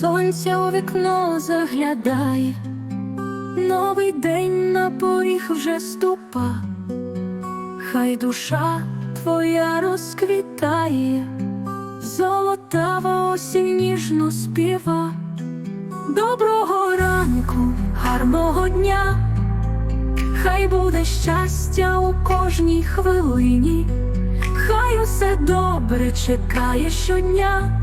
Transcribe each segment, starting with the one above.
сонця у вікно заглядає, новий день на поріг вже ступа, хай душа твоя розквітає, золотава осінь ніжно співа. Доброго ранку, гарного дня, хай буде щастя у кожній хвилині, хай усе добре чекає щодня,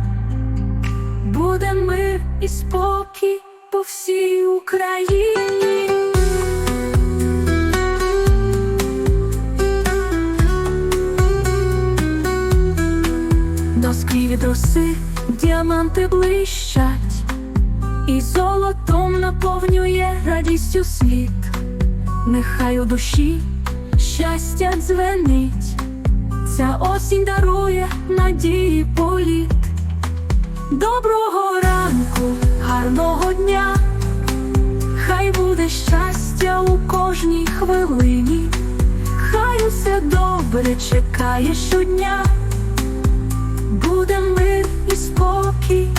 і спокій по всій Україні. Доски від роси, діаманти блищать, і золотом наповнює радістю світ, нехай у душі щастя дзвенить, ця осінь дарує надії гарного дня, хай буде щастя у кожній хвилині, хай усе добре чекає щодня, буде мир і спокій.